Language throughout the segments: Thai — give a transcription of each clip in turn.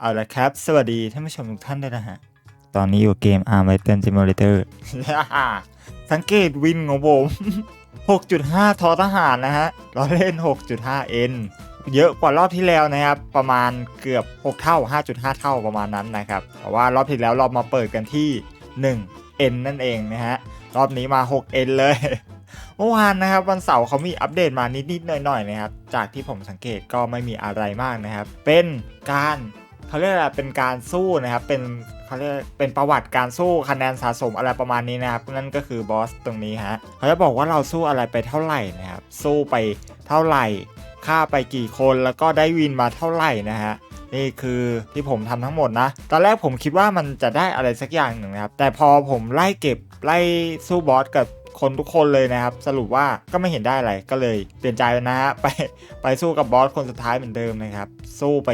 เอาละครับ สวัสดีท่านผู้ชมทุกท่านด้วยนะฮะ ตอนนี้อยู่เกม Arm Titan Simulator สังเกตวินของผม 6.5 ทอทหารนะฮะ เราเล่น 6.5 N เยอะกว่ารอบที่แล้วนะครับ ประมาณเกือบ 6 เท่า 5.5 เท่าประมาณนั้นนะครับแต่ว่ารอบที่แล้วเรามาเปิดกันที่ 1 N นั่นเองนะฮะ รอบนี้มา 6 N เลยเมื่อวานนะครับวันเสาร์เขามีอัปเดตมานิดๆหน่อยๆนะครับจากที่ผมสังเกตก็ไม่มีอะไรมากนะครับ เป็นการ เขาเรียกอะไรเป็นการสู้นะครับ เป็นเขาเรียกเป็นประวัติการสู้คะแนนสะสมอะไรประมาณนี้นะครับ นั่นก็คือบอสตรงนี้ฮะเขาจะบอกว่าเราสู้อะไรไปเท่าไหร่นะครับ สู้ไปเท่าไหร่ฆ่าไปกี่คนแล้วก็ได้วินมาเท่าไหร่นะฮะนี่คือที่ผมทำทั้งหมดนะ ตอนแรกผมคิดว่ามันจะได้อะไรสักอย่างหนึ่งนะครับ แต่พอผมไล่เก็บไล่สู้บอสกับคนทุกคนเลยนะครับ สรุปว่าก็ไม่เห็นได้อะไรก็เลยเปลี่ยนใจนะฮะไปไปสู้กับบอสคนสุดท้ายเหมือนเดิมนะครับ สู้ไป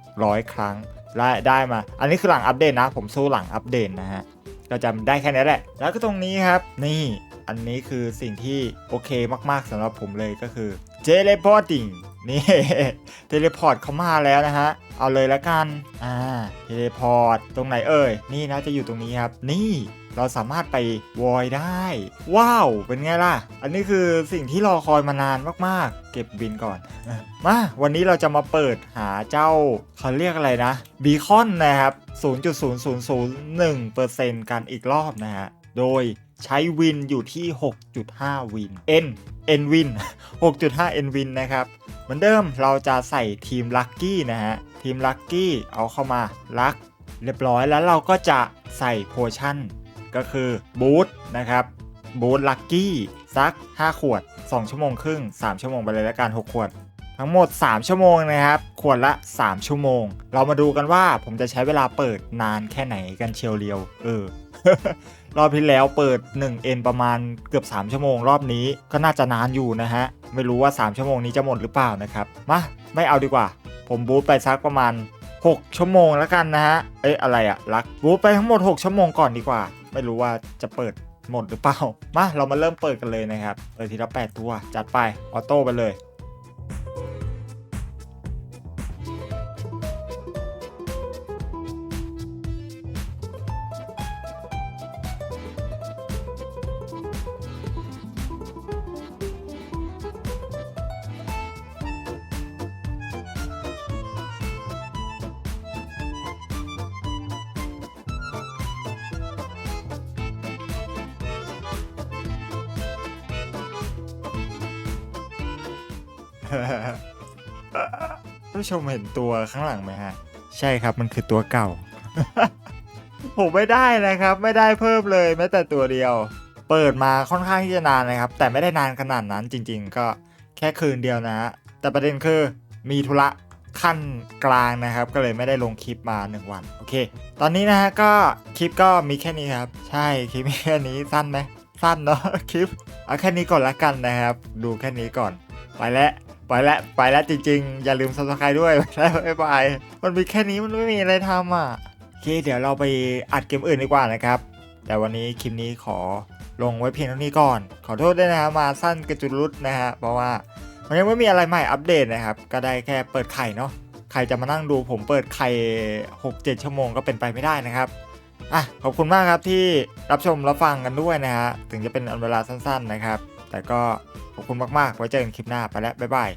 100 ครั้งได้ได้มา อันนี้คือหลังอัปเดตนะ ผมสู้หลังอัปเดตนะฮะก็จะได้แค่นี้แหละ แล้วก็ตรงนี้ครับ นี่อันนี้คือสิ่งที่โอเคมากๆสำหรับผมเลยก็คือ teleporting นี่เทเลพอร์ตเขามาแล้วนะฮะ เอาเลยละกัน อ่า เทเลพอร์ต ตรงไหนเอ่ย นี่นะจะอยู่ตรงนี้ครับ นี่เราสามารถไปวอยได้ ว้าว เป็นไงล่ะ อันนี้คือสิ่งที่รอคอยมานานมากๆ เก็บบินก่อน มา วันนี้เราจะมาเปิดหาเจ้าเขาเรียกอะไรนะบีคอนนะครับ 0.0001%กันอีกรอบนะฮะ โดย ใช้วินอยู่ที่ 6.5 วิน N N วิน6.5 N วินนะครับ เหมือนเดิมเราจะใส่ทีมลัคกี้นะฮะ ทีมลัคกี้เอาเข้ามาลักเรียบร้อยแล้วเราก็จะใส่โพชั่น ก็คือบูทนะครับบูทลัคกี้สัก 5 ขวด 2 ชั่วโมงครึ่ง 3 ชั่วโมงไปเลยแล้วกัน 6 ขวด ทั้งหมด 3 ชั่วโมงนะครับ ขวดละ 3 ชั่วโมง เรามาดูกันว่าผมจะใช้เวลาเปิดนานแค่ไหนกันเชียวเรียว เออ รอบที่แล้วเปิด 1N ประมาณเกือบ 3 ชั่วโมง รอบนี้ก็น่าจะนานอยู่นะฮะ ไม่รู้ว่า 3 ชั่วโมงนี้จะหมดหรือเปล่านะครับ มา ไม่เอาดีกว่า ผมบูทไปสักประมาณ 6 ชั่วโมงแล้วกันนะฮะ เอ๊ะอะไรอะลักบูทไปทั้งหมด 6 ชั่วโมงก่อนดีกว่า ไม่รู้ว่าจะเปิดหมดหรือเปล่า มาเรามาเริ่มเปิดกันเลยนะครับเปิดทีละ8ตัว จัดไป ออโต้ไปเลย ท่านผู้ชมเห็นตัวข้างหลังไหมฮะ ใช่ครับมันคือตัวเก่า ผมไม่ได้นะครับ ไม่ได้เพิ่มเลยแม้แต่ตัวเดียว เปิดมาค่อนข้างที่จะนานนะครับ แต่ไม่ได้นานขนาดนั้นจริง ๆ ก็แค่คืนเดียวนะฮะแต่ประเด็นคือมีธุระขั้นกลางนะครับ ก็เลยไม่ได้ลงคลิปมา 1 วัน โอเค ตอนนี้นะฮะก็คลิปก็มีแค่นี้ครับ ใช่คลิปมีแค่นี้สั้นไหมสั้นเนาะคลิปเอาแค่นี้ก่อนละกันนะครับ ดูแค่นี้ก่อน ไปแล้ว ไปแล้วไปแล้วจริงๆ อย่าลืม subscribe ด้วยไปแล้วบ๊ายบายมันมีแค่นี้มันไม่มีอะไรทำอะโอเคเดี๋ยวเราไปอัดเกมอื่นดีกว่านะครับ แต่วันนี้คลิปนี้ขอลงไว้เพียงเท่านี้ก่อน ขอโทษด้วยนะครับมาสั้นกระจุดรุดนะฮะเพราะว่ามันยังไม่มีอะไรใหม่อัปเดตนะครับ ก็ได้แค่เปิดไข่เนาะใครจะมานั่งดูผมเปิดไข่6-7 ชั่วโมงก็เป็นไปไม่ได้นะครับอะขอบคุณมากครับที่รับชมรับฟังกันด้วยนะฮะถึงจะเป็นอันเวลาสั้น ๆนะครับ แต่ก็ ขอบคุณมากๆ ไว้เจอกันคลิปหน้าไปแล้วบ๊ายบาย